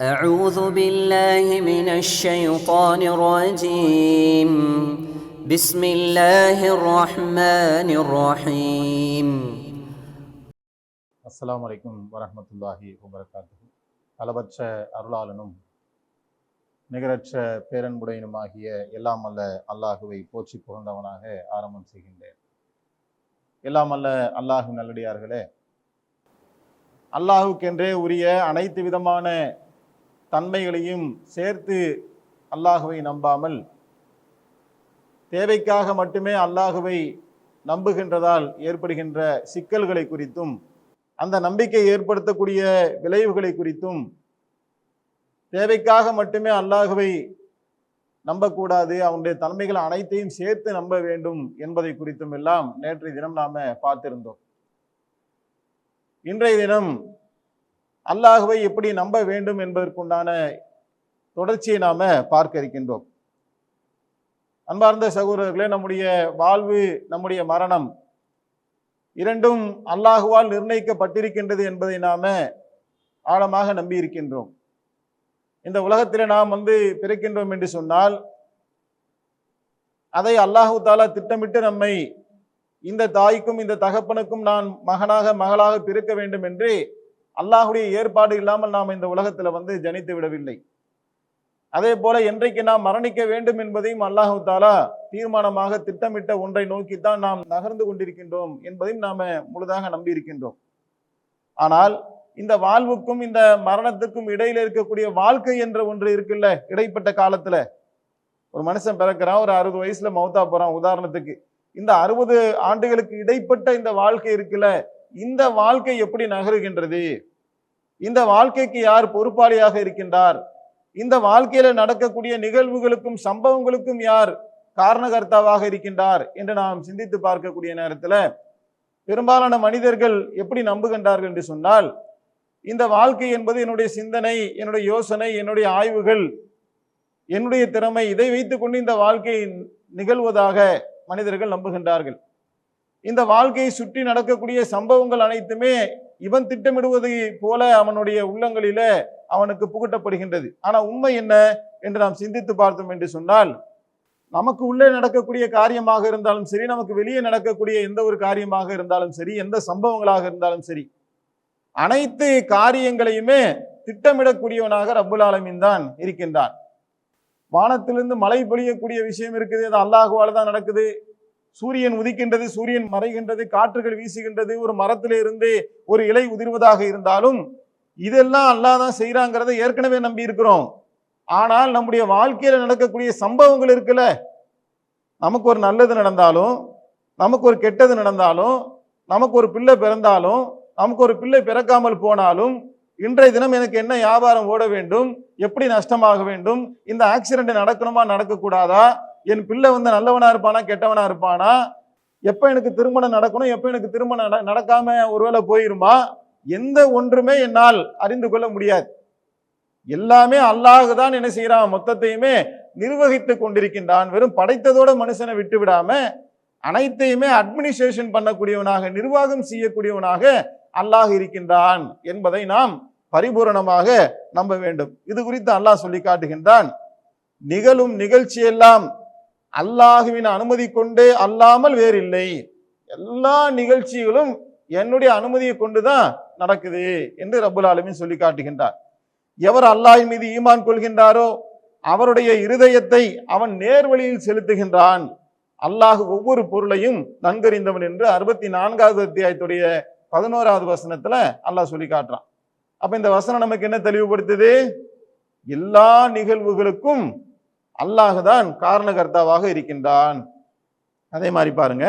أعوذ بالله من الشيطان الرجيم بسم الله الرحمن الرحيم அஸ்ஸலாமு அலைக்கும் வரஹ்மத்துல்லாஹி வபரகாத்துஹு அளவற்ற அருளாளனும் நிகரற்ற பேரன்புடையனுமாகிய எல்லாம் அல்ல அல்லாஹுவை போற்றி புகழ்ந்தவனாக ஆரம்பம் செய்கின்றேன் எல்லாம் அல்ல அல்லாஹு நல்லடியார்களே அல்லாஹுக்கென்றே உரிய அனைத்து விதமான தன்மைகளையும் சேர்த்து அல்லாஹுவை நம்பாமல் தேவைக்காக மட்டுமே அல்லாஹுவை நம்புகின்றதால் ஏற்படுகின்ற சிக்கல்களை குறித்தும் அந்த நம்பிக்கை ஏற்படுத்தக்கூடிய விளைவுகளை குறித்தும் தேவைக்காக மட்டுமே அல்லாஹுவை நம்பக்கூடாது அவனுடைய தன்மைகள் அனைத்தையும் சேர்த்து நம்ப வேண்டும் என்பதை குறித்தும் எல்லாம் நேற்றைய தினம் நாம பார்த்திருந்தோம். இன்றைய தினம் அல்லாஹுவை எப்படி நம்ப வேண்டும் என்பதற்குண்டான தொடர்ச்சியை நாம் பார்க்க இருக்கின்றோம். அன்பார்ந்த சகோதரர்களே நம்முடைய வாழ்வு நம்முடைய மரணம் இரண்டும் அல்லாஹுவால் நிர்ணயிக்கப்பட்டிருக்கின்றது என்பதை நாம் ஆழமாக நம்பி இருக்கின்றோம். இந்த உலகத்தில் நாம் வந்து பிறக்கின்றோம் என்று சொன்னால் அதை அல்லாஹு தாலா திட்டமிட்டு நம்மை இந்த தாய்க்கும் இந்த தகப்பனுக்கும் நான் மகனாக மகளாக பிறக்க வேண்டும் என்று அல்லாஹுடைய ஏற்பாடு இல்லாமல் நாம் இந்த உலகத்தில் வந்து ஜனித்து விடவில்லை. அதே போல என்றைக்கு நாம் மரணிக்க வேண்டும் என்பதையும் அல்லாஹு தாலா தீர்மானமாக திட்டமிட்ட ஒன்றை நோக்கித்தான் நாம் நகர்ந்து கொண்டிருக்கின்றோம் என்பதையும் நாம முழுதாக நம்பி இருக்கின்றோம் ஆனால் இந்த வாழ்வுக்கும் இந்த மரணத்துக்கும் இடையில இருக்கக்கூடிய வாழ்க்கை என்ற ஒன்று இருக்குல்ல இடைப்பட்ட காலத்துல. ஒரு மனுஷன் பிறக்கிறான் ஒரு அறுபது வயசுல மௌத்தா போறான் உதாரணத்துக்கு. இந்த அறுபது ஆண்டுகளுக்கு இடைப்பட்ட இந்த வாழ்க்கை இருக்குல்ல இந்த வாழ்க்கை எப்படி நகருகின்றது? இந்த வாழ்க்கைக்கு யார் பொறுப்பாளியாக இருக்கின்றார்? இந்த வாழ்க்கையில நடக்கக்கூடிய நிகழ்வுகளுக்கும் சம்பவங்களுக்கும் யார் காரணகர்த்தாவாக இருக்கின்றார் என்று நாம் சிந்தித்து பார்க்கக்கூடிய நேரத்தில் பெரும்பாலான மனிதர்கள் எப்படி நம்புகின்றார்கள் என்று சொன்னால் இந்த வாழ்க்கை என்பது என்னுடைய சிந்தனை என்னுடைய யோசனை என்னுடைய ஆய்வுகள் என்னுடைய திறமை இதை வைத்துக்கொண்டு இந்த வாழ்க்கை நிகழ்வதாக மனிதர்கள் நம்புகின்றார்கள். இந்த வாழ்க்கையை சுற்றி நடக்கக்கூடிய சம்பவங்கள் அனைத்துமே இவன் திட்டமிடுவதை போல அவனுடைய உள்ளங்களில அவனுக்கு புகட்டப்படுகின்றது. ஆனா உண்மை என்ன என்று நாம் சிந்தித்து பார்த்தோம் என்று சொன்னால் நமக்கு உள்ளே நடக்கக்கூடிய காரியமாக இருந்தாலும் சரி நமக்கு வெளியே நடக்கக்கூடிய எந்த ஒரு காரியமாக இருந்தாலும் சரி எந்த சம்பவங்களாக இருந்தாலும் சரி அனைத்து காரியங்களையுமே திட்டமிடக்கூடியவனாக ரப்புல் ஆலமின் தான் இருக்கின்றான். வானத்திலிருந்து மழை பொழியக்கூடிய விஷயம் இருக்குது அது அல்லாஹுவால் தான் நடக்குது. சூரியன் உதிக்கின்றது சூரியன் மறைகின்றது காற்றுகள் வீசுகின்றது ஒரு மரத்தில் இருந்து ஒரு இலை உதிர்வதாக இருந்தாலும் இதெல்லாம் அல்லாதான் செய்கிறாங்கிறத ஏற்கனவே நம்பி இருக்கிறோம். ஆனால் நம்முடைய வாழ்க்கையில் நடக்கக்கூடிய சம்பவங்கள் இருக்குல்ல? நமக்கு ஒரு நல்லது நடந்தாலும் நமக்கு ஒரு கெட்டது நடந்தாலும் நமக்கு ஒரு பிள்ளை பிறந்தாலும் நமக்கு ஒரு பிள்ளை பிறக்காமல் போனாலும் இன்றைய தினம் எனக்கு என்ன வியாபாரம் ஓட வேண்டும் எப்படி நஷ்டமாக வேண்டும் இந்த ஆக்சிடென்ட் நடக்கணுமா நடக்கக்கூடாதா? என் பிள்ளை வந்து நல்லவனா இருப்பானா கெட்டவனா இருப்பானா? எப்போ எனக்கு திருமணம் நடக்கணும் எப்போ எனக்கு திருமணம் நட- நடக்காம ஒருவேளை போயிருமா? எந்த ஒன்றுமே என்னால் அறிந்து கொள்ள முடியாது. எல்லாமே அல்லாஹ் தான் என்ன செய்யறான் மொத்தத்தையுமே நிர்வகித்து கொண்டிருக்கின்றான். வெறும் படைத்ததோட மனுஷனை விட்டு விடாம அனைத்தையுமே அட்மினிஸ்ட்ரேஷன் பண்ணக்கூடியவனாக நிர்வாகம் செய்யக்கூடியவனாக அல்லாஹ் இருக்கின்றான் என்பதை நாம் பரிபூரணமாக நம்ப வேண்டும். இது குறித்து அல்லாஹ் சொல்லி காட்டுகின்றான். நிகழும் நிகழ்ச்சியெல்லாம் அல்லாஹுவின் அனுமதி கொண்டே அல்லாமல் வேறில்லை. எல்லா நிகழ்ச்சிகளும் என்னுடைய அனுமதியை கொண்டுதான் நடக்குது என்று ரபுல் ஆலமின் சொல்லி காட்டுகின்றார். எவர் அல்லாஹ் மீது ஈமான் கொள்கின்றாரோ அவருடைய இருதயத்தை அவன் நேர்வழியில் செலுத்துகின்றான். அல்லாஹ் ஒவ்வொரு பொருளையும் நன்கறிந்தவன் என்று அறுபத்தி நான்காவது அத்தியாயத்துடைய பதினோராவது வசனத்துல அல்லாஹ் சொல்லி காட்டுறான். அப்ப இந்த வசனம் நமக்கு என்ன தெளிவுபடுத்துது? எல்லா நிகழ்வுகளுக்கும் அல்லாஹ் தான் காரணகர்த்தாவாக இருக்கின்றான். அதே மாதிரி பாருங்க.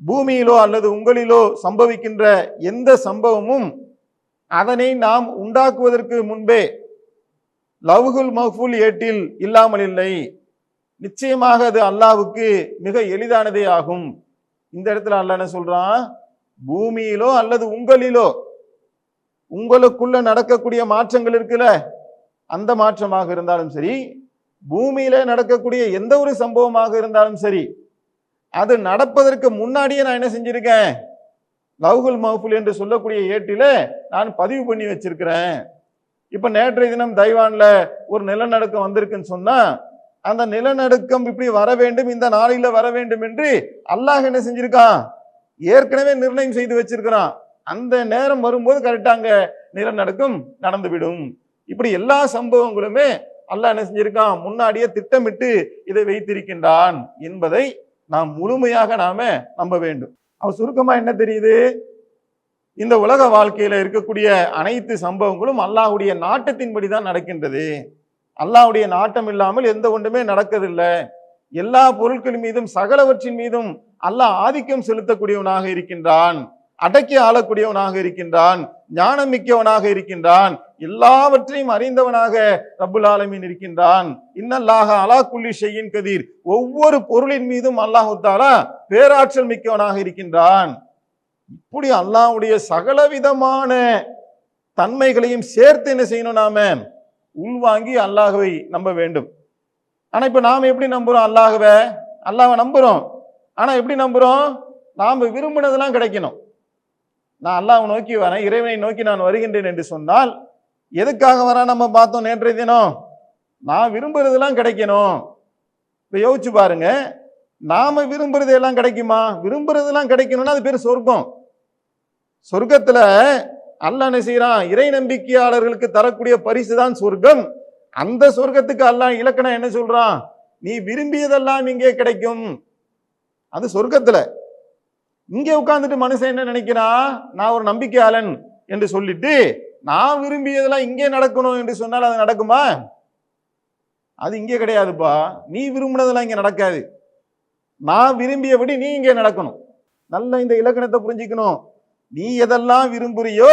பூமியிலோ அல்லது உங்களிலோ சம்பவிக்கின்ற எந்த சம்பவமும் அதனை நாம் உண்டாக்குவதற்கு முன்பே லவ்ஹுல் மஹ்ஃபுல் ஏட்டில் இல்லாமல் இல்லை. நிச்சயமாக அது அல்லாவுக்கு மிக எளிதானதே ஆகும். இந்த இடத்துல அல்ல என்ன சொல்றான்? பூமியிலோ அல்லது உங்களிலோ உங்களுக்குள்ள நடக்கக்கூடிய மாற்றங்கள் இருக்குல்ல? அந்த மாற்றமாக இருந்தாலும் சரி பூமியில நடக்கக்கூடிய எந்த ஒரு சம்பவமாக இருந்தாலும் சரி அது நடப்பதற்கு முன்னாடியே நான் என்ன செஞ்சிருக்கேன்? லவ்குல் மஹ்ஃபுல் என்று சொல்லக்கூடிய ஏட்டில நான் பதிவு பண்ணி வச்சிருக்கிறேன். இப்ப நேற்றைய தினம் தைவான்ல ஒரு நிலநடுக்கம் வந்திருக்குன்னு சொன்னா அந்த நிலநடுக்கம் இப்படி வர வேண்டும் இந்த நாளில வர வேண்டும் என்று அல்லாஹ் என்ன செஞ்சிருக்கான்? ஏற்கனவே நிர்ணயம் செய்து வச்சிருக்கிறான். அந்த நேரம் வரும்போது கரெக்டாக நிலநடுக்கம் நடந்துவிடும். இப்படி எல்லா சம்பவங்களுமே அல்லாஹ் என்ன செஞ்சிருக்கான்? முன்னாடியே திட்டமிட்டு இதை வைத்திருக்கின்றான் என்பதை நாம் முழுமையாக நாம நம்ப வேண்டும். அவன் சுருக்கமா என்ன தெரியுது? இந்த உலக வாழ்க்கையில இருக்கக்கூடிய அனைத்து சம்பவங்களும் அல்லாஹுடைய நாட்டத்தின்படி தான் நடக்கின்றது. அல்லாஹுடைய நாட்டம் இல்லாமல் எந்த ஒன்றுமே நடக்கதில்லை. எல்லா பொருட்கள் மீதும் சகலவற்றின் மீதும் அல்லாஹ் ஆதிக்கம் செலுத்தக்கூடியவனாக இருக்கின்றான். அடக்கி ஆளக்கூடியவனாக இருக்கின்றான் ஞானம் மிக்கவனாக இருக்கின்றான் எல்லாவற்றையும் அறிந்தவனாக ரபுல் ஆலமீன் இருக்கின்றான். இன்னல்லாக அலா குல்லி செய்யின் கதிர். ஒவ்வொரு பொருளின் மீதும் அல்லாஹு தாலா பேராற்றல் மிக்கவனாக இருக்கின்றான். இப்படி அல்லாஹ்வுடைய சகலவிதமான தன்மைகளையும் சேர்த்து என்ன செய்யணும் நாம? உள்வாங்கி அல்லாஹவை நம்ப வேண்டும். ஆனா இப்ப நாம எப்படி நம்புறோம் அல்லாஹ்வை? அல்லாவை நம்புறோம். ஆனா எப்படி நம்புறோம்? நாம விரும்பினதெல்லாம் கிடைக்கணும். நான் அல்லாஹ் நோக்கி வரேன் இறைவனை நோக்கி நான் வருகின்றேன் என்று சொன்னால் எதுக்காக வரேன் நம்ம பார்த்தோம் நேற்றைய தினம்? நான் விரும்புறதெல்லாம் கிடைக்கணும். இப்போ யோசிச்சு பாருங்க நாம விரும்புறது எல்லாம் கிடைக்குமா? விரும்புறதெல்லாம் கிடைக்கணும்னா அது பேர் சொர்க்கம். சொர்க்கத்தில் அல்லாஹ் என்ன செய்யறான் இறை நம்பிக்கையாளர்களுக்கு தரக்கூடிய பரிசு தான் சொர்க்கம். அந்த சொர்க்கத்துக்கு அல்லாஹ் இலக்கணம் என்ன சொல்றான்? நீ விரும்பியதெல்லாம் இங்கே கிடைக்கும். அது சொர்க்கத்தில். இங்கே உட்காந்துட்டு மனுஷன் என்ன நினைக்கிறான் நான் ஒரு நம்பிக்கையாளன் என்று சொல்லிட்டு நான் விரும்பியதெல்லாம் இங்கே நடக்கணும் என்று சொன்னால் அது நடக்குமா? அது இங்கே கிடையாதுப்பா. நீ விரும்பினதெல்லாம் இங்கே நடக்காது. நான் விரும்பியபடி நீ இங்கே நடக்கணும். நல்ல இந்த இலக்கணத்தை புரிஞ்சுக்கணும். நீ எதெல்லாம் விரும்புறியோ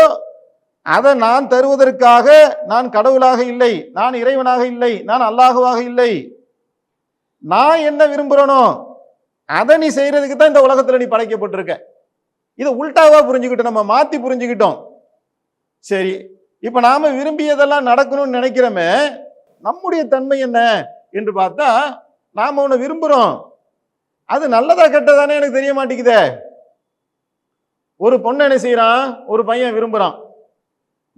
அதை நான் தருவதற்காக நான் கடவுளாக இல்லை நான் இறைவனாக இல்லை நான் அல்லாஹுவாக இல்லை. நான் என்ன விரும்புறேனோ அதை நீ செய்யறதுக்கு தான் இந்த உலகத்தில் நீ படைக்கப்பட்டிருக்க. இதை உல்டாவா புரிஞ்சுக்கிட்டோம் நம்ம மாத்தி புரிஞ்சுக்கிட்டோம். சரி இப்ப நாம விரும்பியதெல்லாம் நடக்கணும்னு நினைக்கிறோமே நம்முடைய தன்மை என்ன என்று பார்த்தா நாம ஒன்று விரும்புறோம். அது நல்லதா கெட்டதானே எனக்கு தெரிய மாட்டேங்குதே. ஒரு பொண்ணு என்ன செய்யறான் ஒரு பையன் விரும்புறான்.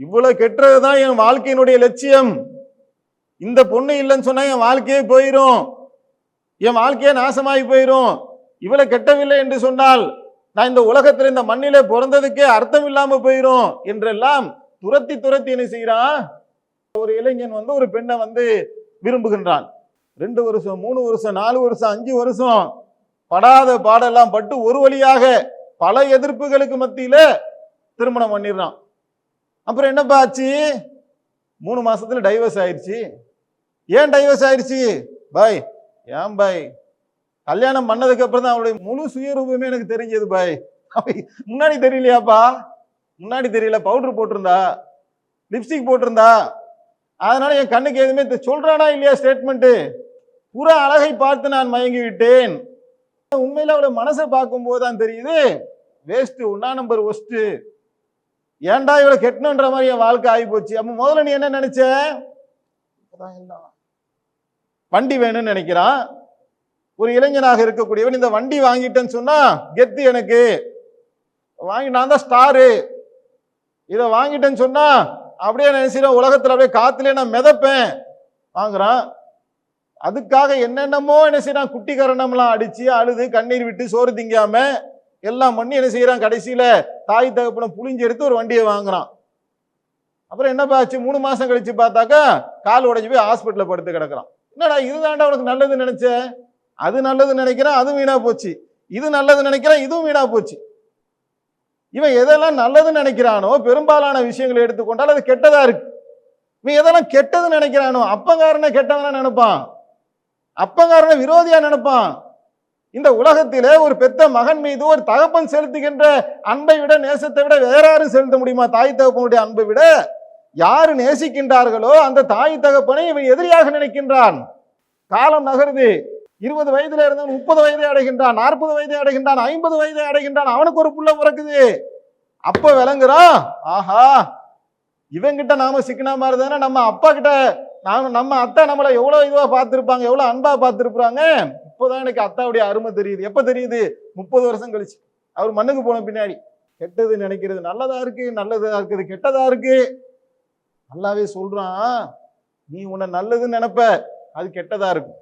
இவ்வளவு கெட்டதுதான் என் வாழ்க்கையினுடைய லட்சியம். இந்த பொண்ணு இல்லைன்னு சொன்னா என் வாழ்க்கையே போயிடும் என் வாழ்க்கையே நாசமாகி போயிடும் இவளை கெட்டவில்லை என்று சொன்னால் நான் இந்த உலகத்தில் இந்த மண்ணிலே பிறந்ததுக்கே அர்த்தம் இல்லாமல் போயிடும் என்றெல்லாம் துரத்தி துரத்தி என்ன செய்கிறான் ஒரு இளைஞன் வந்து ஒரு பெண்ணை வந்து விரும்புகின்றான். ரெண்டு வருஷம் மூணு வருஷம் நாலு வருஷம் அஞ்சு வருஷம் படாத பாடெல்லாம் பட்டு ஒரு வழியாக பல எதிர்ப்புகளுக்கு மத்தியில திருமணம் பண்ணிடுறான். அப்புறம் என்னப்பா ஆச்சு? மூணு மாசத்துல டைவர்ஸ் ஆயிடுச்சு ஏன் டைவர்ஸ் ஆயிடுச்சு பாய் ஏன் பாய்? கல்யாணம் பண்ணதுக்கு அப்புறம் தான் அவளுடைய முழு சுயரூபமே எனக்கு தெரிஞ்சது பாய். முன்னாடி தெரியலையாப்பா? முன்னாடி தெரியல பவுடர் போட்டிருந்தா லிப்ஸ்டிக் போட்டிருந்தா. அதனால என் கண்ணுக்கு எதுவுமே சொல்றானா இல்லையா ஸ்டேட்மெண்ட்டு புற அழகை பார்த்து நான் மயங்கி விட்டேன் உண்மையில் அவளை மனசை பார்க்கும்போது தான் தெரியுது. வேஸ்ட்டு ஒன்னா நம்பர் ஒஸ்ட்டு ஏன்டா இவளை கெட்டணுன்ற மாதிரி என் வாழ்க்கை ஆகி போச்சு அப்போ முதல்ல நீ என்ன நினைச்ச? இப்பதான் எல்லாம். வண்டி வேணும்னு நினைக்கிறான் ஒரு இளைஞனாக இருக்கக்கூடியவன் இந்த வண்டி வாங்கிட்டேன்னு சொன்னா கெத்து எனக்கு. வாங்கி நான் தான் ஸ்டாரு. இதை வாங்கிட்டேன்னு சொன்னா அப்படியே நினைச்சிடும் உலகத்தில் அப்படியே காத்துல நான் மிதப்பேன். வாங்குறான். அதுக்காக என்னென்னமோ என்ன செய்யறான் குட்டி கரணம்லாம் அடிச்சு அழுது கண்ணீர் விட்டு சோறு திங்காம எல்லாம் பண்ணி என்ன செய்யறான் கடைசியில தாய் தகப்பனை புளிஞ்சு எடுத்து ஒரு வண்டியை வாங்குறான். அப்புறம் என்னப்பா ஆச்சு? மூணு மாசம் கழிச்சு பார்த்தாக்கா கால் உடைஞ்சு போய் ஹாஸ்பிட்டலில் படுத்து கிடக்குறான். என்னடா இதுதான்டா உனக்கு நல்லது நினைச்ச? அது நல்லது நினைக்கிறான் அது வீணா போச்சு. இது நல்லது நினைக்கிறான் இதுவும் வீணா போச்சு. இவன் எதெல்லாம் நல்லதுன்னு நினைக்கிறானோ பெரும்பாலான விஷயங்களை எடுத்துக்கொண்டால் அது கெட்டதா இருக்கு. இவன் எதெல்லாம் கெட்டதுன்னு நினைக்கிறானோ அப்பங்காரனை கெட்டவனா நினைப்பான். அப்பங்காரனை விரோதியா நினைப்பான். இந்த உலகத்திலே ஒரு பெத்த மகன் மீது ஒரு தகப்பன் செலுத்துகின்ற அன்பை விட நேசத்தை விட வேற யாரும் செலுத்த முடியுமா? தாய் தகப்பனுடைய அன்பை விட? யார் நேசிக்கின்றார்களோ அந்த தாய் தகப்பனை இவன் எதிரியாக நினைக்கின்றான். காலம் நகருது. இருபது வயதுல இருந்தவன் முப்பது வயதை அடைகின்றான் நாற்பது வயதை அடைகின்றான் ஐம்பது வயதை அடைகின்றான் அவனுக்கு ஒரு புள்ள பிறக்குது. அப்ப விளங்குறான் ஆஹா இவங்கிட்ட நாம சிக்கனா மாதிரி தானே நம்ம அப்பா கிட்ட நாம நம்ம அத்தை நம்மளை எவ்வளோ இதுவாக பார்த்துருப்பாங்க எவ்வளோ அன்பாக பார்த்துருப்பாங்க. இப்போதான் எனக்கு அத்தாவுடைய அருமை தெரியுது. எப்போ தெரியுது? முப்பது வருஷம் கழிச்சு. அவர் மண்ணுக்கு போன பின்னாடி. கெட்டது நினைக்கிறது நல்லதா இருக்கு நல்லதா இருக்குது கெட்டதா இருக்கு. அல்லாவே சொல்றான். நீ உன்னை நல்லதுன்னு நினைப்ப அது கெட்டதா இருக்கும்.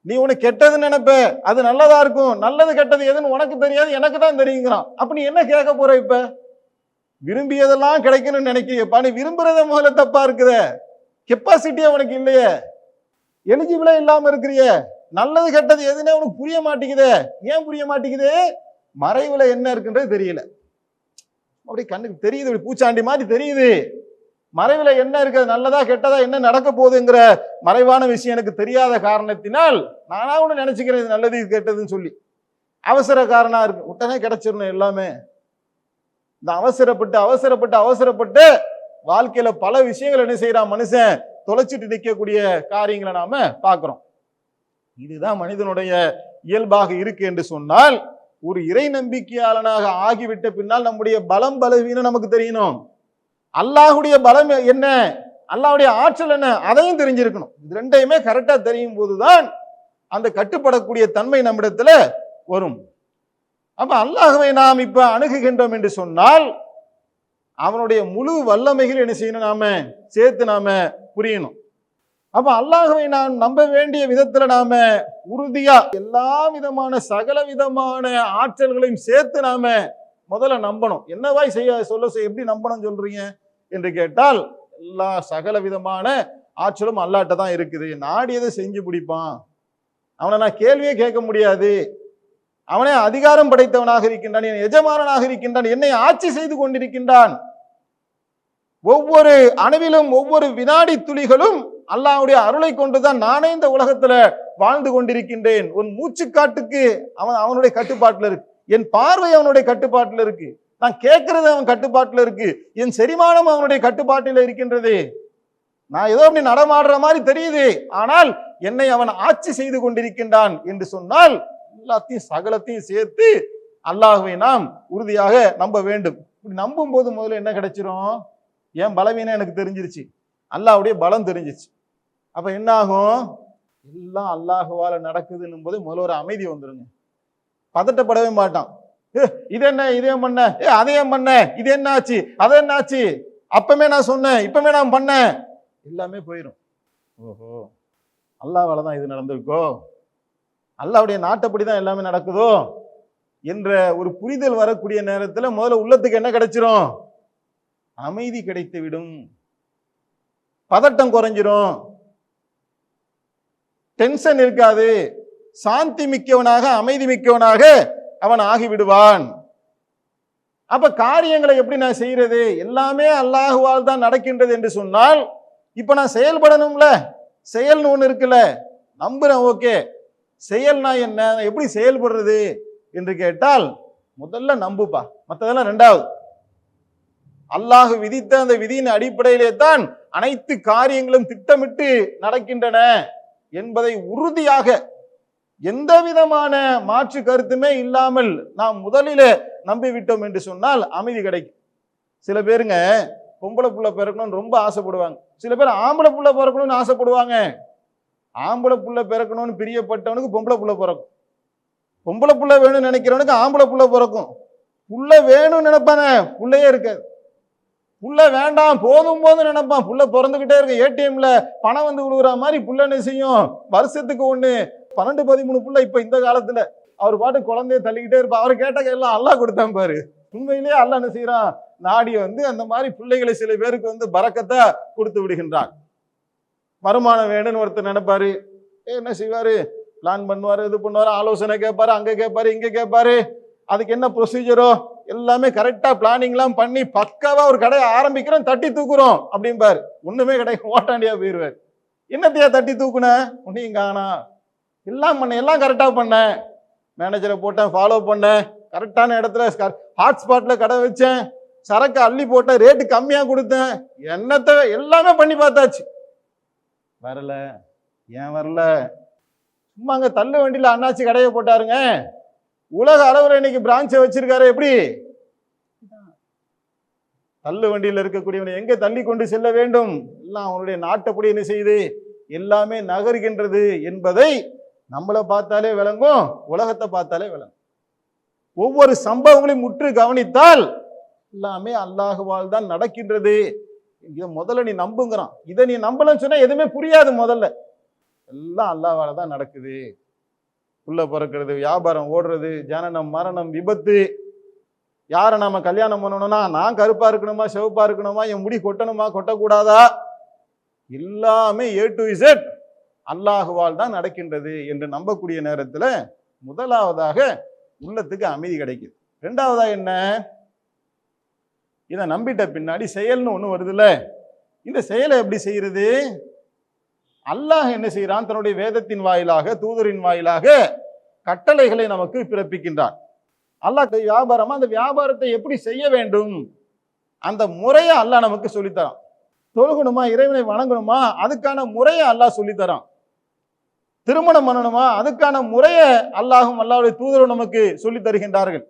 நீ உன்னை கெட்டதுன்னு நினைப்ப அது நல்லதா இருக்கும். நல்லது கெட்டது எதுன்னு உனக்கு தெரியாது எனக்கு தான் தெரியுங்கிறான். அப்ப நீ என்ன கேட்க போற இப்ப? விரும்பியதெல்லாம் கிடைக்கணும்னு நினைக்கிறியப்பா. நீ விரும்புறத முதல்ல தப்பா இருக்குதே. கெப்பாசிட்டியே உனக்கு இல்லையே. எலிஜிபிளே இல்லாம இருக்கிறியே. நல்லது கெட்டது எதுன்னே உனக்கு புரிய மாட்டேங்குதே. ஏன் புரிய மாட்டேங்குது? மறைவுல என்ன இருக்குன்றது தெரியல. அப்படியே கண்ணுக்கு தெரியுது இப்படி பூச்சாண்டி மாதிரி தெரியுது. மறைவில் என்ன இருக்குது? நல்லதா கெட்டதா என்ன நடக்க போகுதுங்கிற மறைவான விஷயம் எனக்கு தெரியாத காரணத்தினால் நானாக ஒன்று நினச்சிக்கிறேன் இது நல்லது இது கெட்டதுன்னு சொல்லி. அவசர காரணம் இருக்கு. உடனே கிடைச்சிடணும் எல்லாமே. இந்த அவசரப்பட்டு அவசரப்பட்டு அவசரப்பட்டு வாழ்க்கையில பல விஷயங்கள் என்ன செய்யறான் மனுஷன்? தொலைச்சிட்டு நிற்கக்கூடிய காரியங்களை நாம பார்க்கிறோம். இதுதான் மனிதனுடைய இயல்பாக இருக்கு என்று சொன்னால் ஒரு இறை நம்பிக்கையாளனாக ஆகிவிட்ட பின்னால் நம்முடைய பலம் பலவீனம் நமக்கு தெரியணும். அல்லாஹுடைய பலம் என்ன? அல்லாஹ்வுடைய ஆற்றல் என்ன? அதையும் தெரிஞ்சிருக்கணும். இது ரெண்டையுமே கரெக்டாக தெரியும் போதுதான் அந்த கட்டுப்படக்கூடிய தன்மை நம்மிடத்துல வரும். அப்ப அல்லாஹுவை நாம் இப்ப அணுகுகின்றோம் என்று சொன்னால் அவனுடைய முழு வல்லமைகள் என்ன செய்யணும் நாம? சேர்த்து நாம புரியணும். அப்ப அல்லாஹுவை நாம் நம்ப வேண்டிய விதத்துல நாம உறுதியா எல்லா விதமான சகல விதமான ஆற்றல்களையும் சேர்த்து நாம முதல்ல நம்பணும். என்னவாய் செய்ய சொல்ல எப்படி நம்பணும் சொல்றீங்க? என்று கேட்டால் எல்லா சகல விதமான ஆற்றலும் அல்லாட்ட தான் இருக்குது. நாடியதை செஞ்சு பிடிப்பான் அவனை நான் கேள்வியே கேட்க முடியாது. அவனே அதிகாரம் படைத்தவனாக இருக்கின்றான் என் எஜமானனாக இருக்கின்றான் என்னை ஆட்சி செய்து கொண்டிருக்கின்றான். ஒவ்வொரு அணுவிலும் ஒவ்வொரு வினாடி துளிகளும் அல்லாவுடைய அருளை கொண்டுதான் நானே இந்த உலகத்துல வாழ்ந்து கொண்டிருக்கின்றேன். உன் மூச்சுக்காட்டுக்கு அவன் அவனுடைய கட்டுப்பாட்டுல இருக்கு. என் பார்வை அவனுடைய கட்டுப்பாட்டுல இருக்கு. நான் கேட்கறது அவன் கட்டுப்பாட்டில் இருக்கு. என் செரிமானம் அவனுடைய கட்டுப்பாட்டில் இருக்கின்றது. நான் ஏதோ அப்படி நடமாடுற மாதிரி தெரியுது. ஆனால் என்னை அவன் ஆட்சி செய்து கொண்டிருக்கின்றான் என்று சொன்னால் எல்லாத்தையும் சகலத்தையும் சேர்த்து அல்லாஹுவை நாம் உறுதியாக நம்ப வேண்டும். இப்படி நம்பும் போது முதல்ல என்ன கிடைச்சிரும்? என் பலவீனம் எனக்கு தெரிஞ்சிருச்சு. அல்லாஹ்வுடைய பலம் தெரிஞ்சிச்சு அப்ப என்ன ஆகும்? எல்லாம் அல்லாஹுவால நடக்குதுன்னும் போது முதல்ல ஒரு அமைதி வந்துருங்க. பதட்டப்படவே மாட்டான். இது என்ன இதே பண்ண? ஏ அதையும் பண்ண? இது என்ன ஆச்சு அது என்ன ஆச்சு அப்பமே நான் சொன்னேன் இப்பமே நான் பண்ணேன். எல்லாமே போயிடும் ஓஹோ. அல்லாஹ்வால தான் இது நடந்திருக்கோ? அல்லாவுடைய நாட்டப்படி தான் எல்லாமே நடக்குதோ? என்ற ஒரு புரிதல் வரக்கூடிய நேரத்தில் முதல்ல உள்ளத்துக்கு என்ன கிடைச்சிரும்? அமைதி கிடைத்து விடும் பதட்டம் குறைஞ்சிரும். டென்ஷன் இருக்காது. சாந்தி மிக்கவனாக அமைதி மிக்கவனாக அவன் ஆகிவிடுவான் அப்ப காரியங்களை எப்படி நான் செய்யறது? எல்லாமே அல்லாஹுவால் தான் நடக்கின்றது என்று சொன்னால் இப்ப நான் செயல்படணும்ல? செயல்னு ஒண்ணு இருக்குல்ல? நம்புறேன் ஓகே. செயல்னா என்ன? எப்படி செயல்படுறது? என்று கேட்டால் முதல்ல நம்புப்பா. மற்றதெல்லாம் ரெண்டாவது. அல்லாஹு விதித்த அந்த விதியின் அடிப்படையிலே தான் அனைத்து காரியங்களும் திட்டமிட்டு நடக்கின்றன என்பதை உறுதியாக எந்த விதமான மாற்று கருத்துமே இல்லாமல் நாம் முதலிலே நம்பிவிட்டோம் என்று சொன்னால் அமைதி கிடைக்கும். சில பேருங்க பொம்பளை புள்ள பிறக்கணும்னு ரொம்ப ஆசைப்படுவாங்க. சில பேர் ஆம்பளை புள்ள பிறக்கணும்னு ஆசைப்படுவாங்க. ஆம்பளை புள்ள பிறக்கணும்னு பிரியப்பட்டவனுக்கு பொம்பளை புள்ள பிறக்கும். பொம்பளை புள்ள வேணும்னு நினைக்கிறவனுக்கு ஆம்பளை புள்ள பிறக்கும். புள்ள வேணும்னு நினைப்பானே புள்ளையே இருக்காது. புள்ள வேண்டாம் போதும் போதும் நினைப்பான். புள்ள பிறந்துகிட்டே இருக்கு ஏடிஎம்ல பணம் வந்து விழுகுற மாதிரி புள்ள என்ன செய்யும்? வருஷத்துக்கு ஒன்று பன்னெண்டு பதிமூணு புள்ள இப்ப இந்த காலத்துல. அவர் பாட்டு குழந்தைய தள்ளிக்கிட்டே இருப்பா. அவர் கேட்ட எல்லாம் அல்லாஹ் கொடுத்தான் பாரு. உண்மையிலேயே அல்ல என்ன செய்யறான் நாடி வந்து அந்த மாதிரி பிள்ளைகளை சில பேருக்கு வந்து பறக்கத்தை கொடுத்து விடுகின்றான். வருமானம் வேணும்னு ஒருத்தர் நினைப்பாரு. என்ன செய்வாரு? பிளான் பண்ணுவாரு இது பண்ணுவாரு ஆலோசனை கேட்பாரு அங்க கேட்பாரு இங்க கேட்பாரு. அதுக்கு என்ன ப்ரொசீஜரோ எல்லாமே கரெக்டா பிளானிங்லாம் பண்ணி பக்காவா ஒரு கடையை ஆரம்பிக்கிறோம் தட்டி தூக்குறோம் அப்படிம்பாரு. ஒண்ணுமே கிடையாது ஓட்டாண்டியா போயிடுவார் என்னத்தையா தட்டி தூக்குன? ஒன்னையும் காணா எல்லாம் பண்ண எல்லாம் கரெக்டாக பண்ணேன் மேனேஜரை போட்டேன் ஃபாலோ பண்ணேன். கரெக்டான இடத்துல ஹாட்ஸ்பாட்டில் கடை வச்சேன். சரக்கு அள்ளி போட்டேன் ரேட்டு கம்மியாக கொடுத்தேன். என்னத்தை எல்லாமே பண்ணி பார்த்தாச்சு. வரல ஏன் வரல? சும்மா அங்கே தள்ளு வண்டியில் அண்ணாச்சி கடையை போட்டாருங்க. உலக அளவில் இன்னைக்கு பிரான்ச்சை வச்சிருக்காரு எப்படி? தள்ளு வண்டியில் இருக்கக்கூடியவனை எங்கே தள்ளி கொண்டு செல்ல வேண்டும்? எல்லாம் அவனுடைய நாட்டப்படி என்ன செய்யுது? எல்லாமே நகர்கின்றது என்பதை நம்மளை பார்த்தாலே விளங்கும் உலகத்தை பார்த்தாலே விளங்கும். ஒவ்வொரு சம்பவங்களையும் முற்று கவனித்தால் எல்லாமே அல்லாஹுவால் தான் நடக்கின்றது. இதை முதல்ல நீ நம்புங்கிறான். இதை நீ நம்பலன்னு சொன்னா எதுவுமே புரியாது முதல்ல. எல்லாம் அல்லாவால தான் நடக்குது. உள்ள பிறக்கிறது வியாபாரம் ஓடுறது ஜனனம் மரணம் விபத்து. யாரை நாம கல்யாணம் பண்ணணும்னா நான் கருப்பா இருக்கணுமா செவப்பா இருக்கணுமா என் முடி கொட்டணுமா கொட்டக்கூடாதா? எல்லாமே ஏ டு இசட் அல்லாஹுவால் தான் நடக்கின்றது என்று நம்பக்கூடிய நேரத்தில் முதலாவதாக உள்ளத்துக்கு அமைதி கிடைக்குது. ரெண்டாவதா என்ன? இதை நம்பிட்ட பின்னாடி செயல்னு ஒன்று வருதுல்ல. இந்த செயலை எப்படி செய்யறது? அல்லாஹ் என்ன செய்கிறான் தன்னுடைய வேதத்தின் வாயிலாக தூதரின் வாயிலாக கட்டளைகளை நமக்கு பிறப்பிக்கின்றான். அல்லாஹ் வியாபாரமா அந்த வியாபாரத்தை எப்படி செய்ய வேண்டும்? அந்த முறையை அல்லாஹ் நமக்கு சொல்லித்தரான் தொழுகணுமா இறைவனை வணங்கணுமா? அதுக்கான முறையை அல்லாஹ் சொல்லித்தரான் திருமணம் பண்ணணுமா? அதுக்கான முறையை அல்லாஹும் அல்லாவுடைய தூதரும் நமக்கு சொல்லித் தருகின்றார்கள்.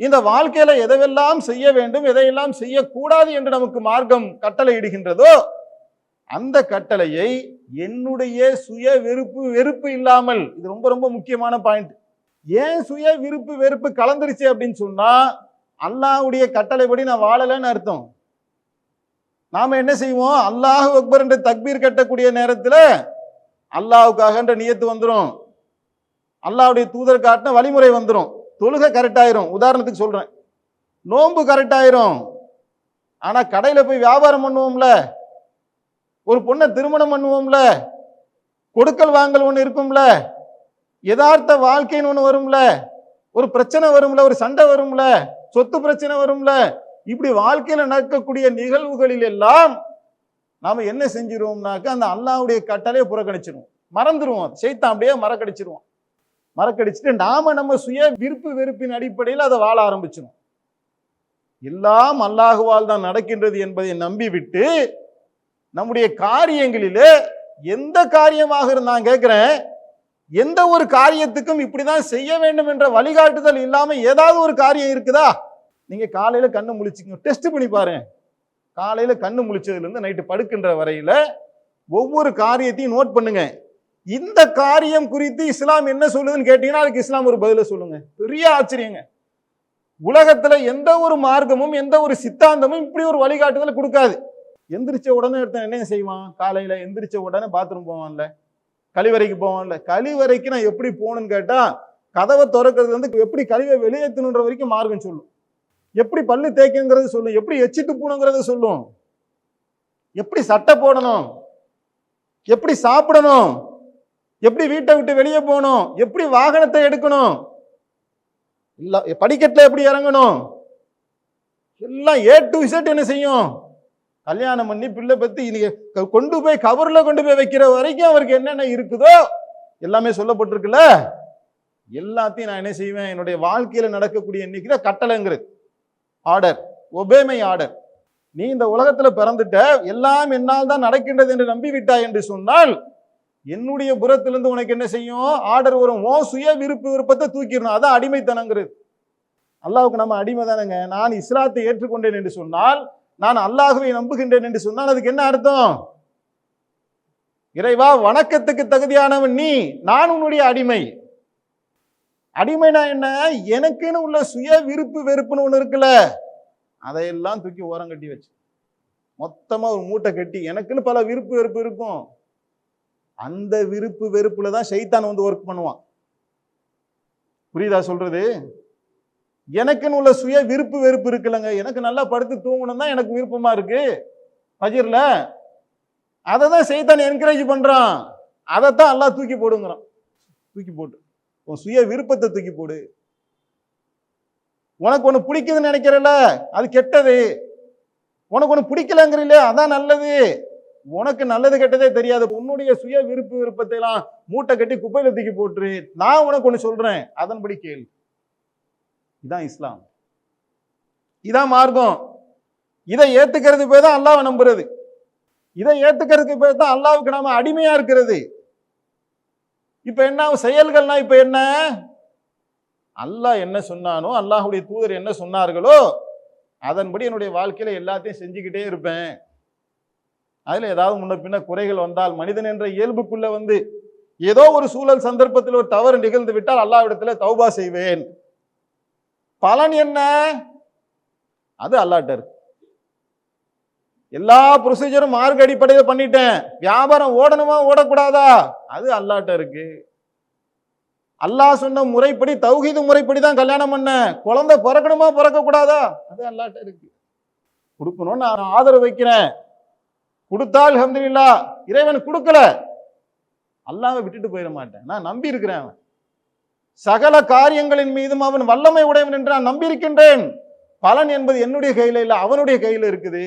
இந்த வாழ்க்கையில எதையெல்லாம் செய்ய வேண்டும் எதையெல்லாம் செய்யக்கூடாது என்று நமக்கு மார்க்கம் கட்டளை இடுகின்றதோ அந்த கட்டளையை என்னுடைய சுய வெறுப்பு வெறுப்பு இல்லாமல் இது ரொம்ப ரொம்ப முக்கியமான பாயிண்ட் ஏன் சுய விருப்பு வெறுப்பு கலந்துருச்சு அப்படின்னு சொன்னா அல்லாஹுடைய கட்டளைப்படி நான் வாழலைன்னு அர்த்தம். நாம என்ன செய்வோம்? அல்லாஹ் அக்பர் என்று தக்பீர் கட்டக்கூடிய நேரத்தில் அல்லாவுக்காகன்ற நியத்து வந்துடும் அல்லாஹ்வுடைய தூதர் காட்டின வழிமுறை வந்துடும் தொழுகை கரெக்டாயிரும் உதாரணத்துக்கு சொல்கிறேன் நோன்பு கரெக்டாயிரும் ஆயிரும். கடையில் போய் வியாபாரம் பண்ணுவோம்ல. ஒரு பொண்ணை திருமணம் பண்ணுவோம்ல. கொடுக்கல் வாங்கல் ஒன்று இருக்கும்ல. யதார்த்த வாழ்க்கைன்னு ஒன்று வரும்ல. ஒரு பிரச்சனை வரும்ல. ஒரு சண்டை வரும்ல. சொத்து பிரச்சனை வரும்ல. இப்படி வாழ்க்கையில் நடக்கக்கூடிய நிகழ்வுகளில் எல்லாம் நாம் என்ன செஞ்சிருவோம்னாக்க அந்த அல்லாஹ்வுடைய கட்டளையை புறக்கணிச்சிருவோம். மறந்துடுவோம் சைத்தான் அப்படியே மறக்கடிச்சிருவோம். மறக்கடிச்சிட்டு நாம நம்ம சுய விருப்பு வெறுப்பின் அடிப்படையில் அதை வாழ ஆரம்பிச்சிடும் எல்லாம் அல்லாஹுவால் தான் நடக்கின்றது என்பதை நம்பி விட்டு நம்முடைய காரியங்களிலே எந்த காரியமாக இருந்தான் நான் எந்த ஒரு காரியத்துக்கும் இப்படி தான் செய்ய வேண்டும் என்ற வழிகாட்டுதல் இல்லாமல் ஏதாவது ஒரு காரியம் இருக்குதா? நீங்கள் காலையில் கண்ணு முழிச்சிக்கணும் டெஸ்ட் பண்ணி பாருங்க. காலையில கண்ணு முழிச்சதுல இருந்து நைட்டு படுக்கின்ற வரையில ஒவ்வொரு காரியத்தையும் நோட் பண்ணுங்க. இந்த காரியம் குறித்து இஸ்லாம் என்ன சொல்லுதுன்னு கேட்டீங்கன்னா அதுக்கு இஸ்லாம் ஒரு பதில சொல்லுங்க. பெரிய ஆச்சரியங்க. உலகத்துல எந்த ஒரு மார்க்கமும் எந்த ஒரு சித்தாந்தமும் இப்படி ஒரு வழிகாட்டுதல் கொடுக்காது. எந்திரிச்ச உடனே எடுத்த என்ன செய்வான்? காலையில எந்திரிச்ச உடனே பாத்ரூம் போவான்ல. கழிவறைக்கு போவான்ல. கழிவறைக்கு நான் எப்படி போகணும்னு கேட்டா கதவை திறக்கிறது வந்து எப்படி கழிவை வெளியேற்றணுன்ற வரைக்கும் மார்க்கம் சொல்லும். எப்படி பல்லு தேய்க்கங்கிறது சொல்லும் எப்படி எச்சிட்டு போகணுங்கிறத சொல்லும். எப்படி சட்டை போடணும் எப்படி சாப்பிடணும் எப்படி வீட்டை விட்டு வெளியே போகணும் எப்படி வாகனத்தை எடுக்கணும் இல்லை படிக்கட்டில் எப்படி இறங்கணும் எல்லாம் ஏ டு இசட் என்ன செய்யும்? கல்யாணம் பண்ணி பிள்ளை பற்றி இன்னைக்கு கொண்டு போய் கவரில் கொண்டு போய் வைக்கிற வரைக்கும் அவருக்கு என்னென்ன இருக்குதோ எல்லாமே சொல்லப்பட்டிருக்குல்ல? எல்லாத்தையும் நான் என்ன செய்வேன்? என்னுடைய வாழ்க்கையில் நடக்கக்கூடிய இன்னைக்கு கட்டளைங்கிறது. Order ஒபேமை order. நீ இந்த உலகத்துல பிறந்துட்ட எல்லாம் என்னால் தான் நடக்கின்றது என்று நம்பிவிட்டாய் என்று சொன்னால் என்னுடைய புறத்திலிருந்து உனக்கு என்ன செய்யும்? ஆர்டர் வரும். ஓ சுய விருப்பு விருப்பத்தை தூக்கிடணும். அதான் அடிமைத்தனங்கிறது. அல்லாவுக்கு நம்ம அடிமை தானேங்க. நான் இஸ்லாத்தை ஏற்றுக்கொண்டேன் என்று சொன்னால் நான் அல்லாஹுவை நம்புகின்றேன் என்று சொன்னால் அதுக்கு என்ன அர்த்தம்? இறைவா வணக்கத்துக்கு தகுதியானவன் நீ. நான் உன்னுடைய அடிமை. அடிமைனா என்ன? எனக்குன்னு உள்ள சுய விருப்பு வெறுப்புன்னு ஒன்று இருக்குல்ல? அதையெல்லாம் தூக்கி ஓரம் கட்டி வச்சு. மொத்தமாக ஒரு மூட்டை கட்டி எனக்குன்னு பல விருப்பு வெறுப்பு இருக்கும். அந்த விருப்பு வெறுப்புல தான் சைத்தான் வந்து ஒர்க் பண்ணுவான். புரியுதா சொல்றது? எனக்குன்னு உள்ள சுய விருப்பு வெறுப்பு இருக்குல்லங்க. எனக்கு நல்லா படுத்து தூங்கணும் தான் எனக்கு விருப்பமா இருக்கு. பஜிர்ல? அதை தான் சைத்தான் என்கரேஜ் பண்றான். அதைத்தான் எல்லாம் தூக்கி போடுங்கிறான். தூக்கி போட்டு. உன் சுய விருப்பத்தை தூக்கி போடு. உனக்கு ஒன்று பிடிக்குதுன்னு நினைக்கிறல்ல? அது கெட்டது. உனக்கு ஒன்று பிடிக்கலங்கிறீல்ல அதான் நல்லது. உனக்கு நல்லது கெட்டதே தெரியாது. உன்னுடைய சுய விருப்பு விருப்பத்தை எல்லாம் மூட்டை கட்டி குப்பையில தூக்கி போட்டுரு. நான் உனக்கு ஒன்று சொல்றேன். அதன்படி கேள். இதான் இஸ்லாம். இதான் மார்க்கம். இதை ஏத்துக்கிறது போய் தான் அல்லாவை நம்புறது. இதை ஏத்துக்கிறதுக்கு போய் தான் அல்லாவுக்கு நாம அடிமையா இருக்கிறது. இப்போ என்ன செயல்கள்னா இப்போ என்ன? அல்லாஹ் என்ன சொன்னானோ அல்லாஹுடைய தூதர் என்ன சொன்னார்களோ அதன்படி என்னுடைய வாழ்க்கையில் எல்லாத்தையும் செஞ்சுக்கிட்டே இருப்பேன். அதில் ஏதாவது முன்ன பின்ன குறைகள் வந்தால் மனிதன் என்ற இயல்புக்குள்ளே வந்து ஏதோ ஒரு சூழல் சந்தர்ப்பத்தில் ஒரு தவறு நிகழ்ந்து விட்டால் அல்லாவிடத்தில் தௌபா செய்வேன். பலன் என்ன? அது அல்லாட்ட இருக்கு. எல்லா ப்ரொசீஜரும் மார்க் அடிப்படையில் பண்ணிட்டேன். வியாபாரம் ஓடணுமா ஓடக்கூடாதா? அது அல்லாட்ட இருக்கு. அல்லாஹ் சொன்ன முறைப்படி தௌஹீது முறைப்படி தான் கல்யாணம் பண்ண குழந்தை பிறக்கணுமா பிறக்க கூடாதா அது அல்லாட்ட இருக்கு. கொடுக்கணும்னு நான் ஆதரவு வைக்கிறேன். கொடுத்தால் அல்ஹம்துலில்லா இறைவன் கொடுக்கல. அல்லாவை விட்டுட்டு போயிட மாட்டேன். நான் நம்பி இருக்கிறேன் அவன். சகல காரியங்களின் மீதும் அவன் வல்லமை உடையவன் என்று நான் நம்பியிருக்கின்றேன். பலன் என்பது என்னுடைய கையில் இல்லை அவனுடைய கையில் இருக்குது.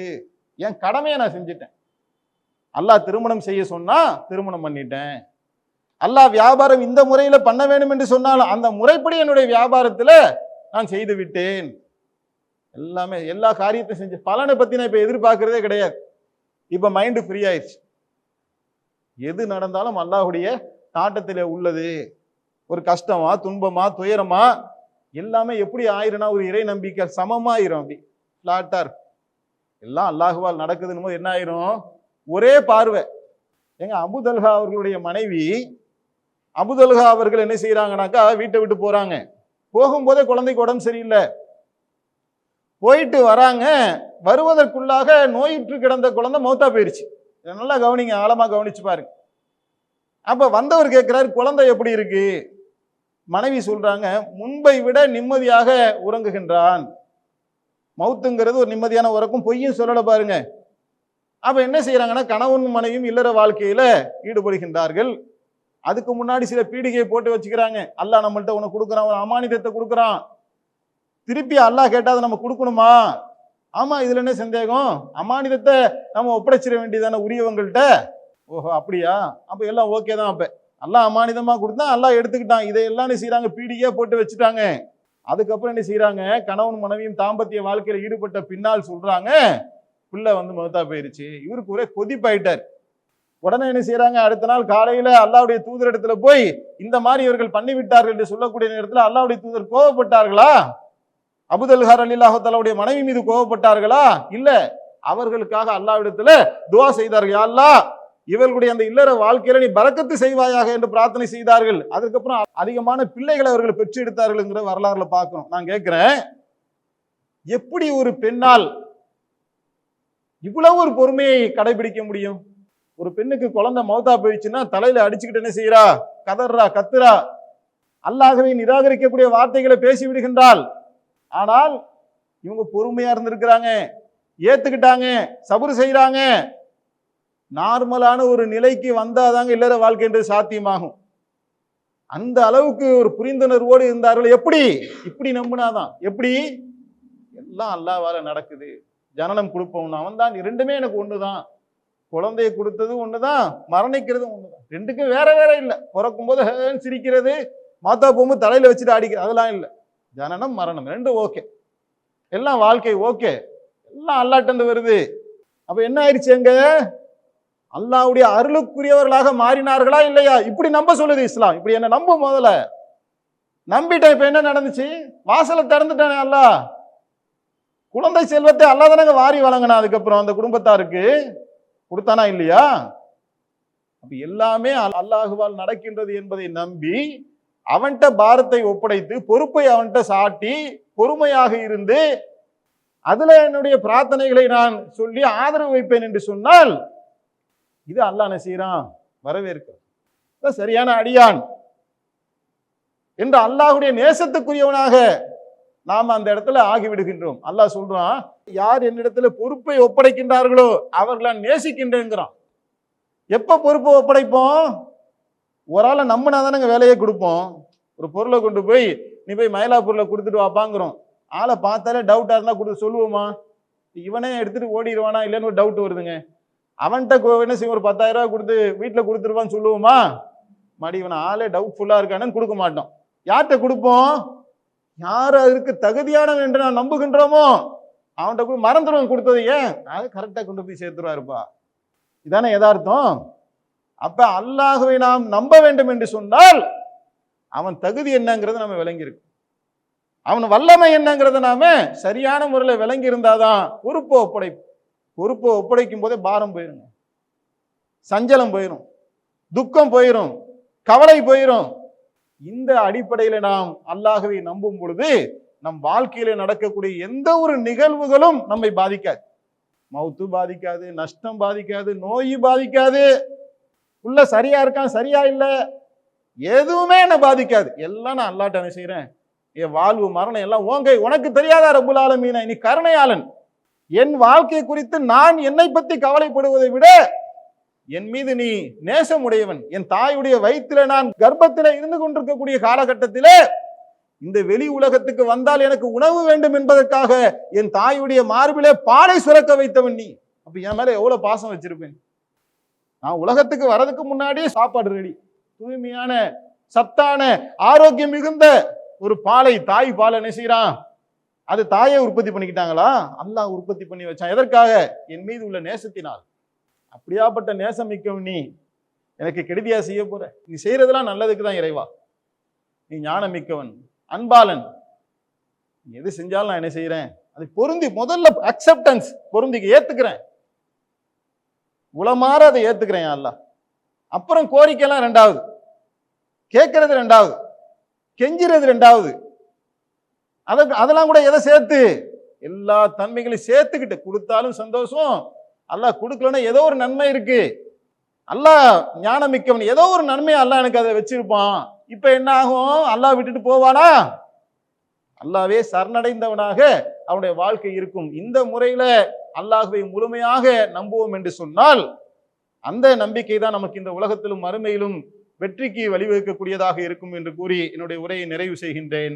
என் கடமையை நான் செஞ்சுட்டேன். அல்லாஹ் திருமணம் செய்ய சொன்னா திருமணம் பண்ணிட்டேன். அல்லாஹ் வியாபாரம் இந்த முறையில் பண்ண வேண்டும் என்று சொன்னாலும் அந்த முறைப்படி என்னுடைய வியாபாரத்தில் நான் செய்து விட்டேன். எல்லாமே எல்லா காரியத்தையும் செஞ்சு பலனை பற்றி நான் இப்போ எதிர்பார்க்கறதே கிடையாது. இப்போ மைண்டு ஃப்ரீ ஆயிடுச்சு. எது நடந்தாலும் அல்லாஹுடைய நாட்டத்தில் உள்ளது. ஒரு கஷ்டமா துன்பமா துயரமா எல்லாமே எப்படி ஆயிரும்னா ஒரு இறை நம்பிக்கை சமமாயிரும் அப்படி. ஃப்ளாட்டாக இருக்கும். எல்லாம் அல்லாஹுவால் நடக்குதுன்னு போது என்ன ஆயிரும்? ஒரே பார்வை. எங்க அபுதல்ஹா அவர்களுடைய மனைவி அபுதல்ஹா அவர்கள் என்ன செய்யறாங்கனாக்கா வீட்டை விட்டு போறாங்க. போகும்போதே குழந்தைக்கு உடம்பு சரியில்லை. போயிட்டு வராங்க. வருவதற்குள்ளாக நோயிற்று கிடந்த குழந்தை மௌத்தா போயிருச்சு. இதை நல்லா கவனிங்க ஆழமா கவனிச்சு பாருங்க. அப்ப வந்தவர் கேட்கிறாரு குழந்தை எப்படி இருக்கு? மனைவி சொல்றாங்க முன்பை விட நிம்மதியாக உறங்குகின்றான். மவுத்துங்கிறது ஒரு நிம்மதியான உறக்கும். பொய்யும் சொல்லலை பாருங்க. அப்ப என்ன செய்யறாங்கன்னா கணவன் மனைவியும் இல்லற வாழ்க்கையில ஈடுபடுகின்றார்கள். அதுக்கு முன்னாடி சில பீடிகையை போட்டு வச்சுக்கிறாங்க. அல்லா நம்மள்ட்ட உனக்கு கொடுக்குறான் ஒரு அமானிதத்தை கொடுக்குறான். திருப்பி அல்லாஹ் கேட்டால் அதை நம்ம கொடுக்கணுமா? ஆமா இதுல என்ன சந்தேகம்? அமானிதத்தை நம்ம ஒப்படைச்சிட வேண்டியதானே உரியவங்கள்ட்ட? ஓஹோ அப்படியா? அப்ப எல்லாம் ஓகே தான் அப்ப. எல்லாம் அமானிதமா கொடுத்தா எல்லாம் எடுத்துக்கிட்டான். இதையெல்லாம் செய்யறாங்க பீடிகையா போட்டு வச்சுட்டாங்க. அதுக்கப்புறம் என்ன செய்யறாங்க கணவன் மனைவியும் தாம்பத்திய வாழ்க்கையில ஈடுபட்ட பின்னால் சொல்றாங்க பிள்ளை வந்து மகத்தா போயிருச்சு. இவருக்கு ஒரே கொதிப்பாயிட்டார். உடனே என்ன செய்யறாங்க அடுத்த நாள் காலையில அல்லாவுடைய தூதர் இடத்துல போய் இந்த மாதிரி இவர்கள் பண்ணி விட்டார்கள் என்று சொல்லக்கூடிய நேரத்தில் அல்லாவுடைய தூதர் கோவப்பட்டார்களா? அபுதல்ஹார் அலில்லாஹாலுடைய மனைவி மீது கோவப்பட்டார்களா? இல்ல. அவர்களுக்காக அல்லாவிடத்துல துவா செய்தார்கள். யா அல்லாஹ் இவர்களுடைய அந்த இல்லற வாழ்க்கையில நீ பறக்கத்து செய்வாயாக என்று பிரார்த்தனை செய்தார்கள். அதுக்கப்புறம் அதிகமான பிள்ளைகளை அவர்கள் பெற்று எடுத்தார்கள்ங்கிற வரலாறுல பார்க்கணும். நான் கேட்கிறேன் எப்படி ஒரு பெண்ணால் இவ்வளவு ஒரு பொறுமையை கடைபிடிக்க முடியும்? ஒரு பெண்ணுக்கு குழந்தை மௌத்தா போயிடுச்சுன்னா தலையில அடிச்சுக்கிட்டு என்ன செய்யறா கதறா கத்துறா? அல்லாகவே நிராகரிக்கக்கூடிய வார்த்தைகளை பேசி விடுகின்றாள். ஆனால் இவங்க பொறுமையா இருந்திருக்கிறாங்க ஏத்துக்கிட்டாங்க சபுறு செய்யறாங்க நார்மலான ஒரு நிலைக்கு வந்தாதாங்க இல்லற வாழ்க்கைன்றது சாத்தியமாகும். அந்த அளவுக்கு ஒரு புரிந்துணர்வோடு இருந்தார்கள். எப்படி? இப்படி நம்பினாதான். எப்படி? எல்லாம் அல்லாவால நடக்குது. ஜனனம் கொடுப்பவன் அவன் தான் ரெண்டுமே எனக்கு ஒன்று தான் குழந்தைய கொடுத்ததும் கொடுத்தது தான் மரணிக்கிறதும் ஒன்று தான் ரெண்டுக்கும் வேற வேற இல்லை. பிறக்கும் போது ஹேன்னு சிரிக்கிறது மாத்தா போகும்போது தலையில் வச்சுட்டு அடிக்கிறது அதெல்லாம் இல்லை. ஜனனம் மரணம். ரெண்டும் ஓகே. எல்லாம் வாழ்க்கை ஓகே. எல்லாம் அல்லாட்டந்து வருது. அப்போ என்ன ஆயிடுச்சு எங்க அல்லாவுடைய அருளுக்குரியவர்களாக மாறினார்களா இல்லையா? இப்படி நம்ப சொல்லுது இஸ்லாம். இப்படி என்ன நம்ப முதல்ல. நம்பிட்டேன் இப்போ என்ன நடந்துச்சு? வாசலை திறந்துட்டானே அல்லாஹ் குழந்தை செல்வத்தை அல்லா தானங்க வாரி வழங்கினா அதுக்கப்புறம் அந்த குடும்பத்தாருக்கு. கொடுத்தானா இல்லையா? அப்ப எல்லாமே அல்- அல்லாஹுவால் நடக்கின்றது என்பதை நம்பி அவன்கிட்ட பாரத்தை ஒப்படைத்து பொறுப்பை அவன்கிட்ட சாட்டி பொறுமையாக இருந்து அதுல என்னுடைய பிரார்த்தனைகளை நான் சொல்லி ஆதரவு வைப்பேன் என்று சொன்னால் இது அல்லா என்ன செய்யறான் வரவேற்க சரியான அடியான். என்று அல்லாஹுடைய நேசத்துக்குரியவனாக நாம் அந்த இடத்துல ஆகிவிடுகின்றோம். அல்லாஹ் சொல்றான் யார் என்னிடத்துல பொறுப்பை ஒப்படைக்கின்றார்களோ அவர்களை நான் நேசிக்கின்றேங்கிறான் எப்ப பொறுப்பை ஒப்படைப்போம்? ஒரு ஆளை நம்மனா தானே வேலையை கொடுப்போம். ஒரு பொருளை கொண்டு போய் நீ போய் மயிலாப்பூர்ல கொடுத்துட்டு வாப்பாங்கிறோம் ஆளை பார்த்தாலே டவுட்டாக இருந்தால் கொடுத்து சொல்லுவோமா? இவனே எடுத்துட்டு ஓடிடுவானா? இல்லைன்னு ஒரு டவுட் வருதுங்க. அவன்கிட்ட என்ன செய்வோம் ஒரு பத்தாயிரம் ரூபா கொடுத்து வீட்டில் கொடுத்துருவான்னு சொல்லுவோமா? மடி இவன் ஆளே டவுட்ஃபுல்லாக இருக்கானு கொடுக்க மாட்டோம். யார்கிட்ட கொடுப்போம்? யார் அதற்கு தகுதியானவன் என்று நான் நம்புகின்றோமோ? அவன்கிட்ட கூட மறந்துடுவோம் கொடுத்தது ஏன்? அது கரெக்டாக கொண்டு போய் சேர்த்துருவாருப்பா. இதானே எதார்த்தம் அப்போ அல்லாகவே நாம் நம்ப வேண்டும் என்று சொன்னால் அவன் தகுதி என்னங்கிறத நம்ம விளங்கியிருக்கோம். அவன் வல்லமை என்னங்கிறத நாம சரியான முறையில் விளங்கி இருந்தாதான் பொறுப்பு ஒப்படைப்பு பொறுப்பை ஒப்படைக்கும் போதே பாரம் போயிருங்க சஞ்சலம் போயிடும் துக்கம் போயிடும் கவலை போயிடும் இந்த அடிப்படையில நாம் அல்லாஹவை நம்பும் பொழுது நம் வாழ்க்கையில நடக்கக்கூடிய எந்த ஒரு நிகழ்வுகளும் நம்மை பாதிக்காது. மவுத்து பாதிக்காது நஷ்டம் பாதிக்காது நோய் பாதிக்காது. உள்ள சரியா இருக்கான் சரியா இல்லை. எதுவுமே என்ன பாதிக்காது. எல்லாம் நான் அல்லாட்ட செய்கிறேன் என் வாழ்வு மரணம் எல்லாம் ஓங்கை உனக்கு தெரியாதா ரபுல் ஆலமீனா? நீ கருணையாளன். என் வாழ்க்கை குறித்து நான் என்னை பத்தி கவலைப்படுவதை விட என் மீது நீ நேசமுடையவன். என் தாயுடைய வயிற்றில நான் கர்ப்பத்தில இருந்து கொண்டிருக்கக்கூடிய காலகட்டத்திலே இந்த வெளி உலகத்துக்கு வந்தால் எனக்கு உணவு வேண்டும் என்பதற்காக என் தாயுடைய மார்பிலே பாலை சுரக்க வைத்தவன் நீ. அப்ப என் மேல எவ்வளவு பாசம் வச்சிருப்பேன்? நான் உலகத்துக்கு வர்றதுக்கு முன்னாடியே சாப்பாடு ரெடி. தூய்மையான சத்தான ஆரோக்கியம் மிகுந்த ஒரு பாலை தாய் பாலை என்ன அது தாயை உற்பத்தி பண்ணிக்கிட்டாங்களா? அல்லாஹ் உற்பத்தி பண்ணி வச்சான். எதற்காக? என் மீது உள்ள நேசத்தினால். அப்படியாப்பட்ட நேசம் மிக்கவன் நீ எனக்கு கெடுதியா செய்ய போற? நீ செய்யறதெல்லாம் நல்லதுக்கு தான் இறைவா. நீ ஞானம் மிக்கவன் அன்பாளன். நீ எது செஞ்சாலும் நான் என்ன செய்யறேன்? அது பொருந்தி முதல்ல அக்செப்டன்ஸ் பொருந்திக்க ஏத்துக்கிறேன். உளமாற அதை ஏத்துக்கிறேன் அல்ல அல்லாஹ். அப்புறம் கோரிக்கைலாம் ரெண்டாவது. கேட்கறது ரெண்டாவது. கெஞ்சுறது ரெண்டாவது. அதற்கு அதெல்லாம் கூட எதை சேர்த்து? எல்லா தன்மைகளையும் சேர்த்துக்கிட்டு கொடுத்தாலும் சந்தோஷம். அல்லாஹ் கொடுக்கலன்னா ஏதோ ஒரு நன்மை இருக்கு. அல்லாஹ் ஞானம் மிக்கவன் ஏதோ ஒரு நன்மை அல்லாஹ் எனக்கு அதை வச்சிருப்பான். இப்ப என்ன ஆகும்? அல்லாஹ் விட்டுட்டு போவானா? அல்லாவே சரணடைந்தவனாக அவனுடைய வாழ்க்கை இருக்கும். இந்த முறையில அல்லாஹுவை முழுமையாக நம்புவோம் என்று சொன்னால் அந்த நம்பிக்கை தான் நமக்கு இந்த உலகத்திலும் மறுமையிலும் வெற்றிக்கு வழிவகுக்கக்கூடியதாக இருக்கும் என்று கூறி என்னுடைய உரையை நிறைவு செய்கின்றேன்.